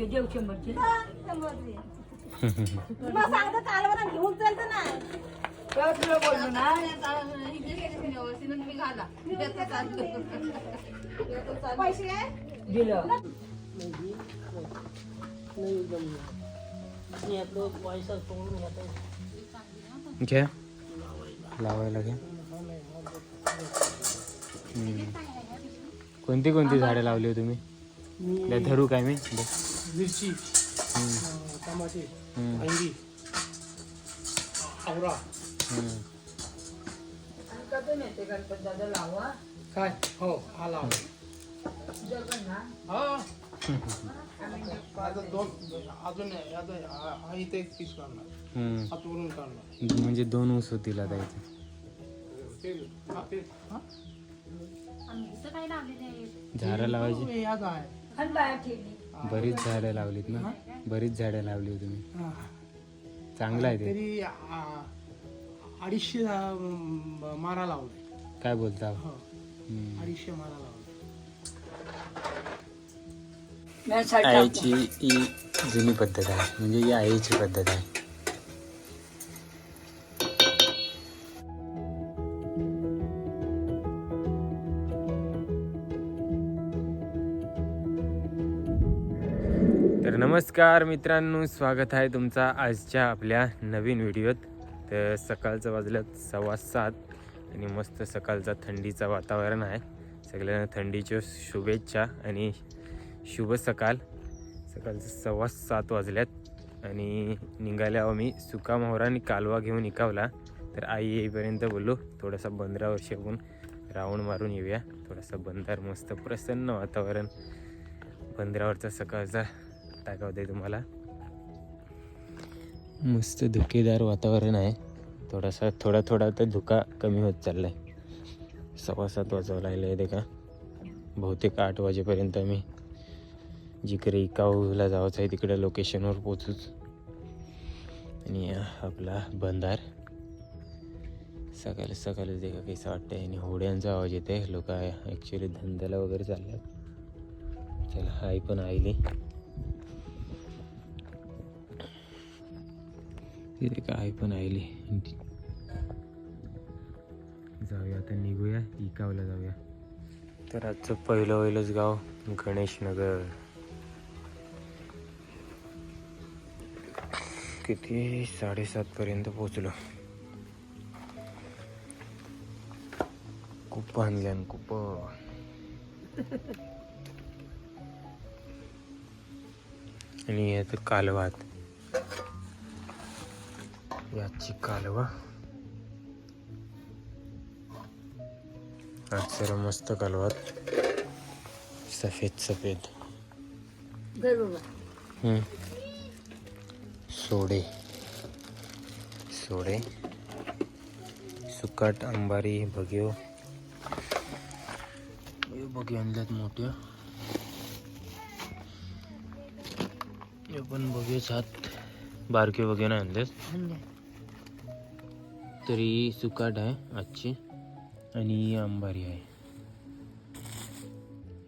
हे देव शंभरचे. मग सांगतो कालवण घेऊन चालतं ना. तेव्हा तुला बोललो ना. पैसे आहे? दिलं. घ्या लावायला घ्या हम्म. कोणती कोणती झाडं लावली हो तुम्ही? धरू काय मी? मिरची अं, टमाटे हम्म. अंगी आवरा हम्म. कधी नेते गणपत दादा लावा काय हो हा लाव जगन ना हा आता दोन अजून आता हा हा इथे एक पीस काढणार हम्म. हातवरून काढणार म्हणजे दोन ऊस होतील आता इथे ते हा ते हा झाडं लावायची बरीच झाडं लावलीत ना? बरीच झाडं लावली तुम्ही. हा. चांगलं आहे ते. तरी आ- अडीचशे मारा लावलाय काय बोलता? हो. हम्म. अडीचशे मारा लावलाय साईड आईची ही जुनी पद्धत आहे म्हणजे ही आईची पद्धत आहे. नमस्कार मित्रांनो स्वागत आहे तुमचा आजच्या आपल्या नवीन व्हिडिओत. तर सकाळचं वाजल्यात सव्वा सात आणि मस्त सकाळचा थंडीचं वातावरण आहे. सगळ्यांना थंडीच्या शुभेच्छा आणि शुभ सकाळ. सकाळचं सव्वा सात वाजल्यात आणि निघाल्या मी सुका मोहरा आणि कालवा घेऊन निकावला तर आई येईपर्यंत बोललो थोडासा बंदरावर शेवून राऊंड मारून येऊया. थोडासा बंदर मस्त प्रसन्न वातावरण. बंदरावरचा सकाळचा दाखवते तुम्हाला. मस्त धुकेदार वातावरण आहे. थोडासा थोडा थोडा तर धुका कमी होत चाललाय. सव्वा सात वाजवा लागले आहे ते का? बहुतेक आठ वाजेपर्यंत मी जिकडे इकाऊला जायचं आहे तिकडे लोकेशनवर पोचूच आणि आपला बंधार. सकाळी सकाळी देखा का काहीसं वाटतंय आणि होड्यांचा आवाज येते लोक ॲक्च्युली धंद्याला वगैरे चालल्यात. चला आई पण आईली. तिथे काय पण आईली जाऊया आता निघूया. इकावला जाऊया. तर आजचं पहिलं पहिलंच गाव गणेशनगर. किती? साडेसात पर्यंत पोचलो खूप आणल्यान खूप आणि यात कालवात. याची कालवा जरा मस्त कालवात. सफेद सफेद. हम्म. सोडे. सोडे. सुकाट अंबारी बघ्यो. हे बघ्यो आणल्यात मोठ्या हे पण बघ्योच हात बारके नाही आणलेत. तरी सुकाट आहे आजची. आणि ही अंबारी आहे.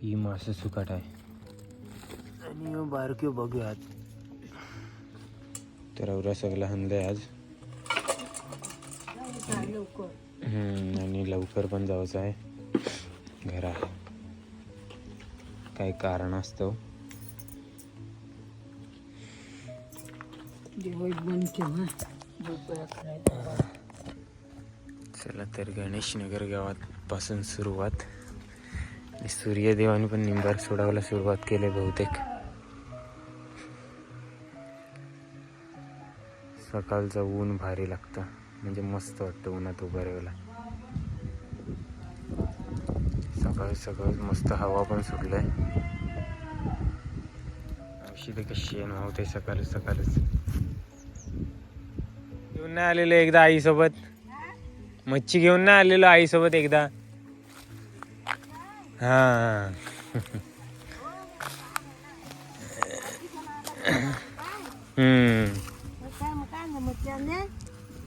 ही मास सुकाट आहे. आणि बारक्यो बघूयात. तर एवढा सगळा हंदे आज. आणि लवकर पण जायचं आहे. घरा. काही कारण असतं देव चला तर गणेशनगर गावापासून सुरुवात. सूर्यदेवाने पण निंबार सोडायला सुरुवात केली बहुतेक. सकाळचं ऊन भारी लागतं. म्हणजे मस्त वाटतं उन्हात उभं राहायला सकाळी सकाळी मस्त हवा पण सुटलंय. औषधी कशी आहे होते सकाळी सकाळीच. येऊन नाही आलेले एकदा आईसोबत. मच्छी घेऊन नाही आलेलो आईसोबत एकदा. हा.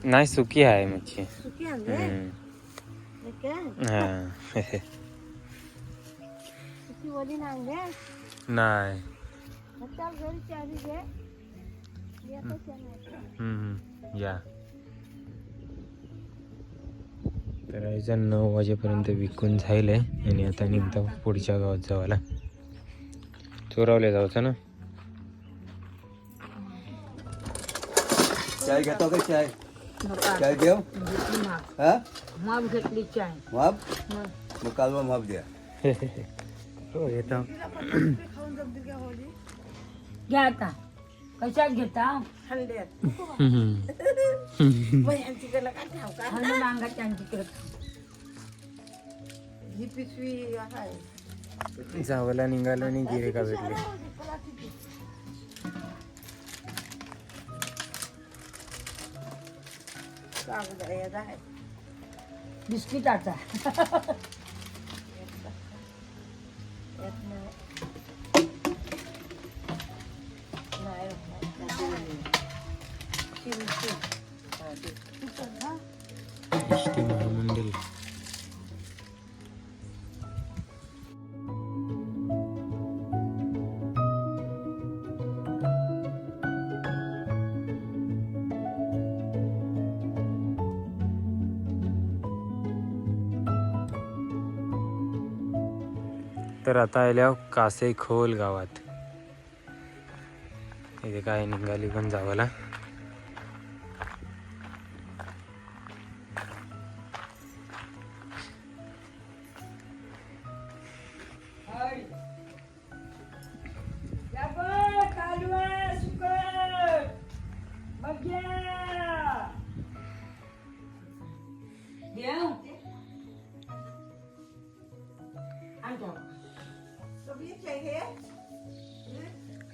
नाही सुकी आहे मच्छी. नाही. या. तर आईचा नऊ वाजेपर्यंत विकून जाईल आहे. आणि आता निघतो पुढच्या गावात जावाला चोरावले जायचं ना? चाय घेतो का चाय? चाय देव हा? माप घेतली चाय. माप? मग. कालवा माप द्या. हो येतो घ्या आता. कशात घेता? हंड्यात. हम्म. यांची गेला काय ठाव का? त्यांच्याकडे ही पिशवी आहे. जावाला निघालो आणि गिरे का भेटले? कागद आहे बिस्किट तर आता आल्या कासे खोल गावात. इथे काय निघाली पण जावला.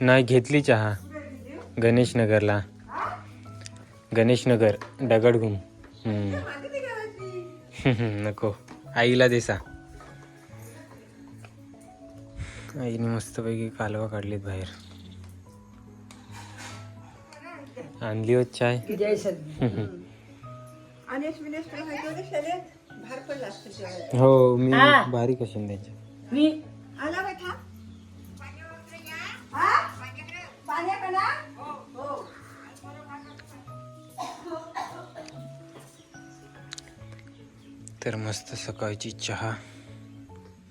नाही घेतली चहा गणेश नगरला गणेश नगर दगडगुम हम्म. मागे ते घालायची. नको आईला देसा आईने मस्तपैकी कालवा काढलीत बाहेर आणली होत चाय. हो मी. बारीक असेल त्यांच्या तर मस्त सकाळची चहा.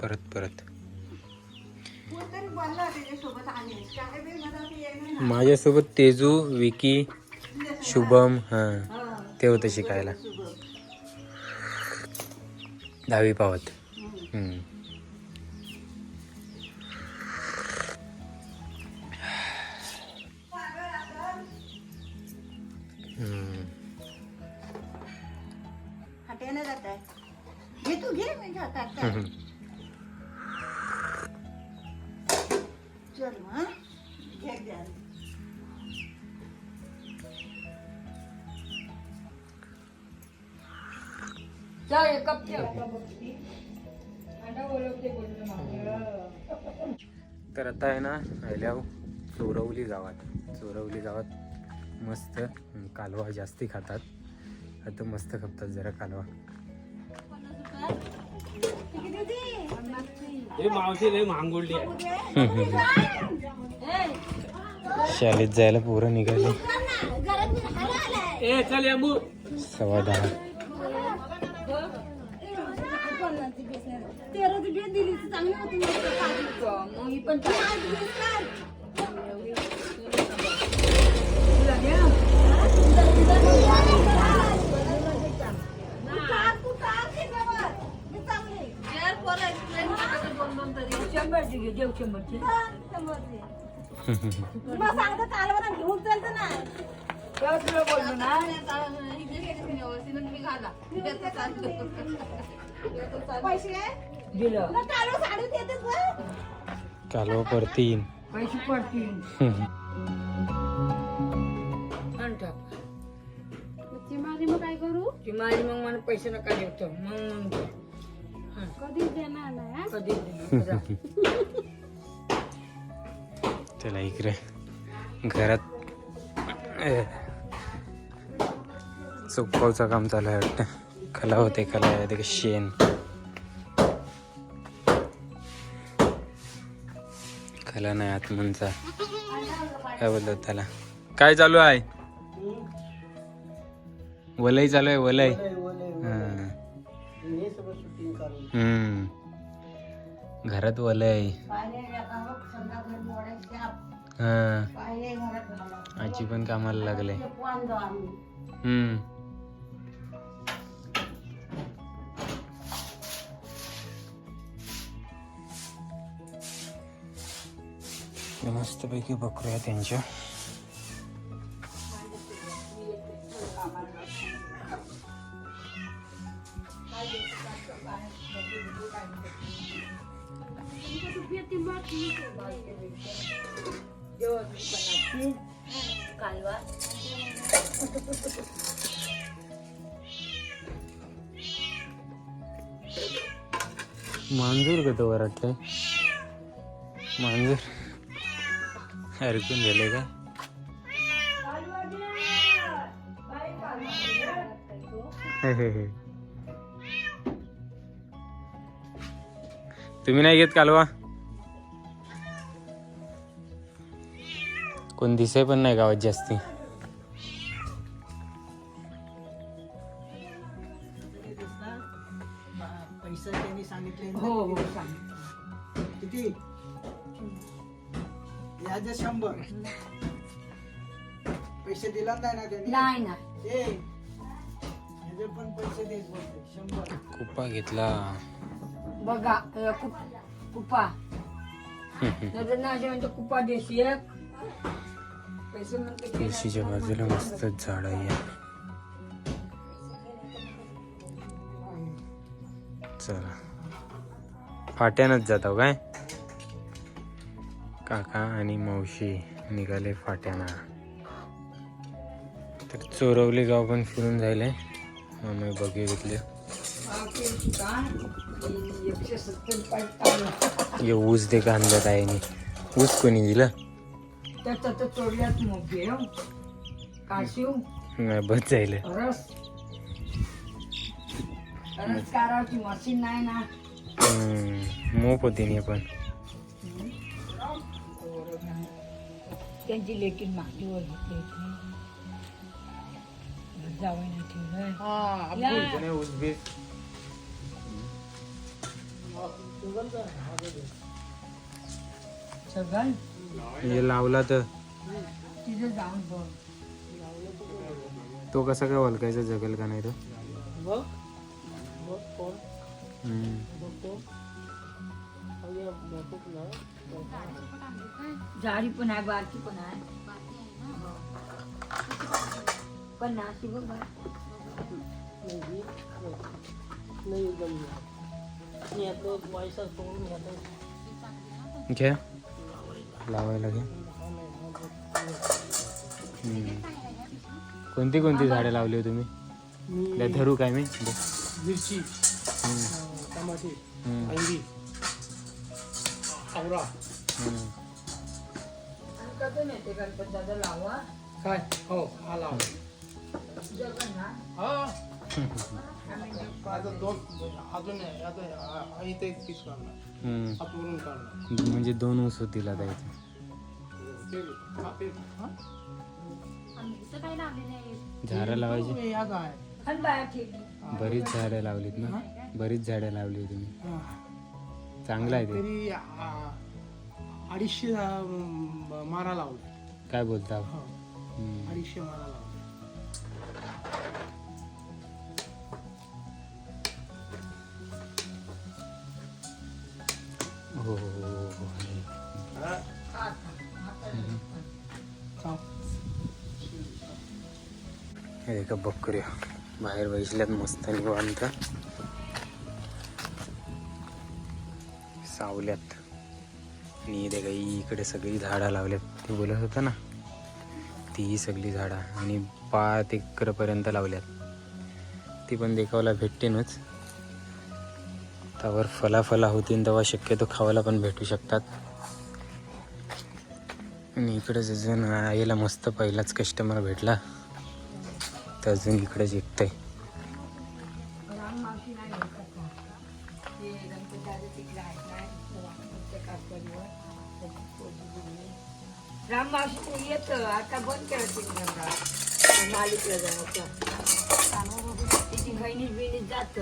परत परत. माझ्यासोबत तेजू विकी शुभम हा ते होतं शिकायला. दहावी पावत. कप ठेव तर आता आहे ना आल्या चोरवली गावात. चोरवली गावात मस्त कालवा जास्ती खातात. आता मस्त खपतात जरा कालवा. शाळेत जायला पोरं निघाली. सव्वा दहा. तेरा दिली दिली तर चांगली होती मस्त. मग ही पण आज? तू चाल, तू चाल त्याच्यावर. मी चांगली. शंभरची घे देव शंभरची चाल, शंभरची. मग सांगतो कालवण घेऊन चालतं ना तेव्हा तुला बोललो ना पैसे दिलं तुला कालवण साडी देतेस बरं? कालवा परतीन पैसे पडतील. चिमारी मग काय करू? मग मला पैसे नका देतो मग कधी देणार नाही हा? कधी देणार? जा. त्याला इकडे. घरात अह, काम चालू आहे वाटतं. खला होते खला आहे ते शेण. त्याला नाही आत्मनचा काय बोलतात त्याला? काय चालू आहे? वलय चालू आहे वलय. हम्म. घरात वलय. हा. आजी पण कामाला लागले. हम्म. मस्तपैकी बकरूया त्यांच्या मांजूर का तो मांजूर हरकून झाले का? तुम्ही नाही घेत कालवा? कोण दिसे पण नाही गावात जास्ती. पैसा त्यांनी सांगितले हो हो सांग किती? याचे शंभर. पैसे दिला नाही ना त्यांनी? नाही ना. ए पण पैसे देत बोलते शंभर. कुप्पा घेतला. बघा अ, कुप कुपा. नंतर ना असे म्हणतो कुपा देशी एक. पैसे म्हणते की नाही. तुळशीच्या बाजूला मस्त झाड आहे. चला. फाट्यानच जातो काय? काका आणि मावशी निघाले फाट्याना. तर चोरवली गाव पण फिरून जायले आम्ही तांदूळ. हे ऊस दे कांद्यात आहे नी. ऊस कोणी दिलं? हो. नाही बस जाईल नाही मोप होती नी पण. त्यांची लेकीन मागीवर घेतली जावं नाही ठेवलंय. सगळं हे लावला तर. तिथे जाऊन बघ. तो कसा काय वलकायचा जगल का नाही तो? बघ. बघ कोण. बघतो. जाडी पण आहे बारकी पण आहे पण नाशी बघ बा. नाही एकदम मी यातलं एक पैसा सोडून घेतो घ्या लावायला घ्या हम्म. कोणती कोणती झाडं लावली हो तुम्ही मी त्या धरू काय मी दे. मिरची हम्म. अं, टमाटे हम्म. अंगी आवरा. कसं गणपत दादा लावा काय? हो हा लाव. जगन ना हा. आता दोन अजून आहे. आता हा- हा इथे एक पीस काढणार हम्म. हातवरून काढणार. म्हणजे दोन ऊस होतील आता इथे. ते हा ते हा? झाडं लावायची. हे या काय आणि बाया ठेवली. बरीच झाडं लावलीत ना? बरीच झाडं लावली तुम्ही हा. चांगलं आहे ते. तरी आ- अडीचशे मारा लावले. काय बोलता? हो. हम्म. अडीचशे मारा लावले. हो हो, हो, हो. चाव. हे. का बकऱ्या. बाहेर बसल्यात मस्त निवांत. लावल्यात. आणि ते काही इकडे सगळी झाडं लावल्यात. ते बोलत होतं ना तीही सगळी झाडं आणि पाच एकरपर्यंत लावल्यात. ती पण देखावला भेटतेनच त्यावर फला फला होतीन तेव्हा शक्यतो खावायला पण भेटू शकतात. आणि इकडे अजून यायला मस्त पहिलाच कस्टमर भेटला तर अजून इकडेच विकतंय. आहे घेतलं जायचं तिची बहिणीच बिनीच जात.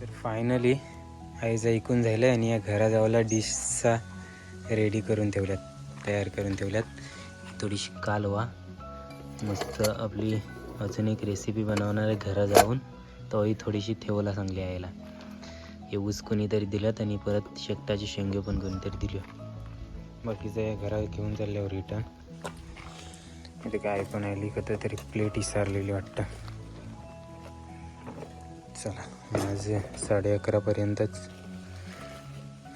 तर फायनली आईचं ऐकून झालं आणि या घराजवळला डिशचा रेडी करून ठेवल्यात तयार करून ठेवल्यात. थोडीशी कालवा. मस्त आपली अजून एक रेसिपी बनवणार आहे घरा जाऊन. तोही थोडीशी सांगली आईला. हे ऊस कोणीतरी दिल्यात आणि परत शेकटाचे शेंगे पण कोणीतरी दिले. बाकीचं या घरात घेऊन चालल्यावर रिटर्न इथे काय पण आली कधी तरी प्लेट विसरलेली वाटतं. चला आज साडे अकरापर्यंतच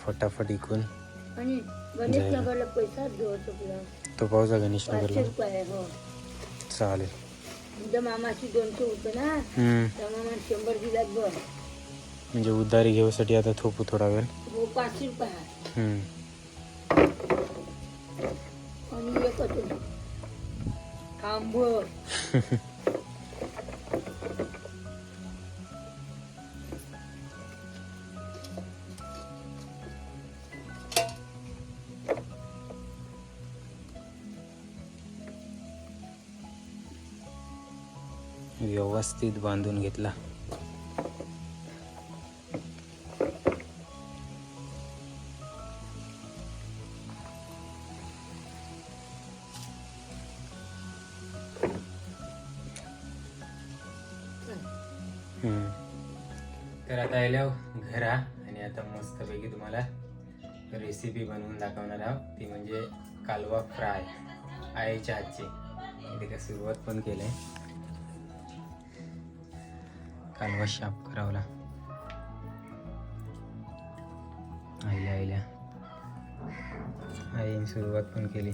फटाफट इकून गणेश तो पावसा गणेश पाचशे नगरला चालेल. मामाची दोनशे होतं ना? हम्म, त्या मामा शंभर दिलात बघ. म्हणजे उधारी घेऊसाठी आता थोपू थोडा वेळ. हो पाचशे रुपये आहे हम्म, आणि होतं व्यवस्थित बांधून घेतला. तर आता आल्याव घरा आणि आता मस्तपैकी तुम्हाला रेसिपी बनवून दाखवणार आहोत. ती म्हणजे कालवा फ्राय आईच्या हातची. इथे का सुरुवात पण केली आहे कालवा शाप करावला. आईल्या आईल्या आईने सुरुवात पण केली.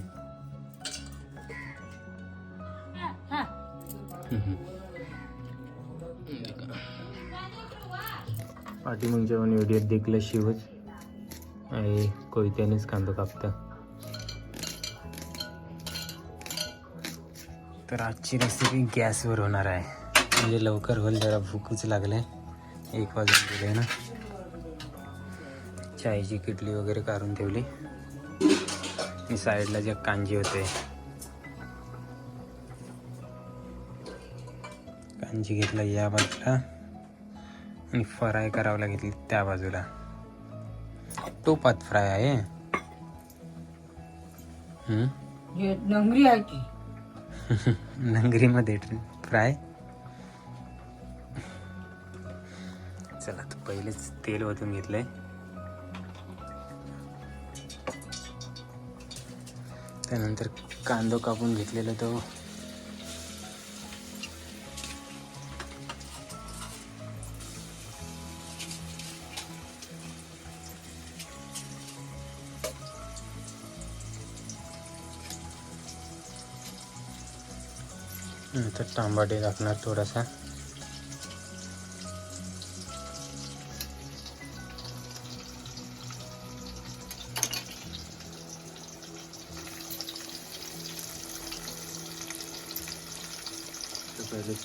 पाठीमागच्या पण व्हिडिओत देखलं शिवच. आई कोयत्यानेच कांदो कापतं. तर आजची रेसिपी गॅसवर होणार आहे. म्हणजे लवकर होईल जरा भूकच लागले. एक वाजून गेले ना. चायची किटली वगैरे काढून ठेवली. आणि साईडला जे कांजी होते. कांजी घेतला या बाजूला. आणि फ्राय करावं घेतली त्या बाजूला. टोपात फ्राय आहे. नंगरी आहे ती. नंगरीमध्ये फ्राय? पहिलेच तेल ओतून घेतलंय. त्यानंतर कांदो कापून घेतलेला तो. नंतर तांबाटे टाकणार थोडासा.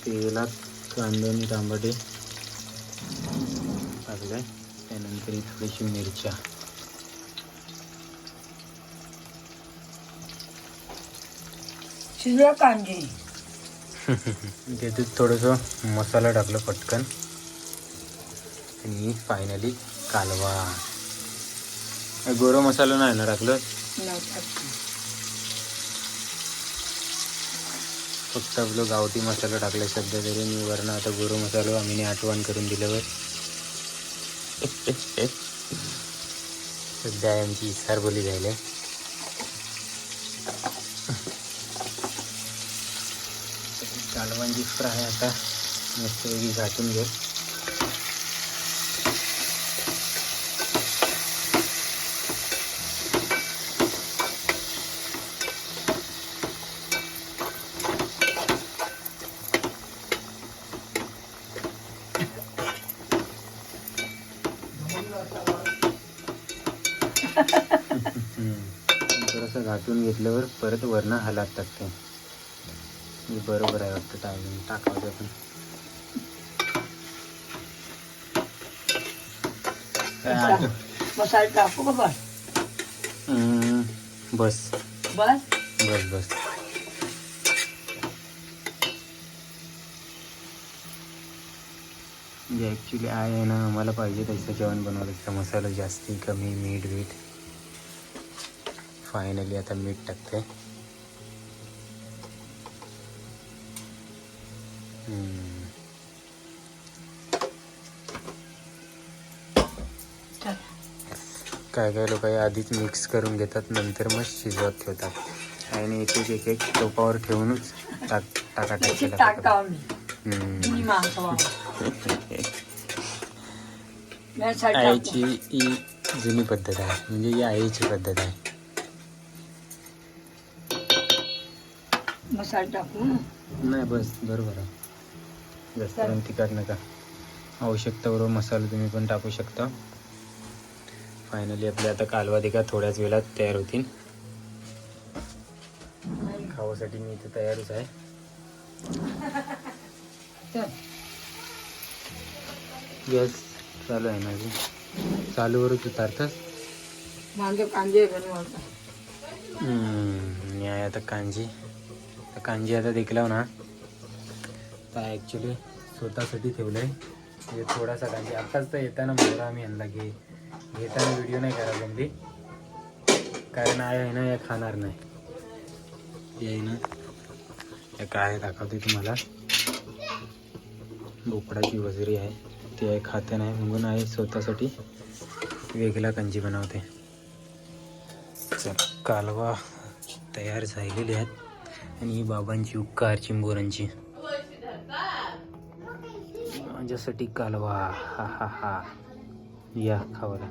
तेलात कांदे आणि तांबाटे टाकले त्यानंतर ही थोडीशी मिरच्या. शिजलं कांदे. त्याच्यात थोडंसं मसाला टाकलं पटकन. आणि फायनली कालवा. हे गोरो मसाला नाही ना टाकलं नाही टाकते. फक्त आपलं गावठी मसाला टाकला सध्या तरी मी वरनं आता गोरो मसालो आम्ही आठवण करून दिल्यावर सध्या आमची इसार बोली झाली कालवांची फ्राय आता मस्तपैकी घाटून घेऊ थोडंसं घाटून घेतल्यावर परत वरनं हालात टाकते. हे बरोबर आहे वाटतं टायमिंग टाकावं ते पण काय आठ- मसाला टाकू का बस? बस. बस? बस बस. जे ॲक्च्युली आहे ना आम्हाला पाहिजे तसं जेवण बनवलं मसाला जास्ती कमी मीठ वीट फायनली आता मीठ टाकते. काय काय लोक आधीच मिक्स करून घेतात नंतर मग शिजवत ठेवतात आणि एक एक एक टोपावर ठेवूनच टाक टाका त्याची टाकायला टाक टाकतात. मी हम्म. मी मागवा मसाला आईची ही जुनी पद्धत आहे म्हणजे ही आईची पद्धत आहे मसाला टाकू नाही बस बरोबर आहे. जास्त पण तिखट नका. आवश्यकतेबरोबर मसाला तुम्ही पण टाकू शकता. फायनली आपले आता कालवा देखा थोड्याच वेळात तयार होतील. खावासाठी मी इथे तयारच आहे. चल. गॅस चालू आहे चालूवरच उतारतात माझे बनवता हम्म, आणि आहे आता कांजी कांजी आता देखलाव ना. तर ॲक्च्युली स्वतःसाठी ठेवलं आहे म्हणजे थोडासा कांजी. आत्ताच तर येताना म्हणलं आम्ही यांना घे. घेताना व्हिडिओ नाही करा जमली. कारण आहे आहे ना या खाणार नाही. हे आहे ना. या काय दाखवते तुम्हाला. बोकडाची वजरी आहे. ती आहे खाते नाही. म्हणून आहे स्वतःसाठी वेगळा कांजी बनवते. चल कालवा तयार झालेली आहेत. आणि बाबांची उपकार चिंबोरांची माझ्यासाठी कालवा. हा हा हा. या खावाला.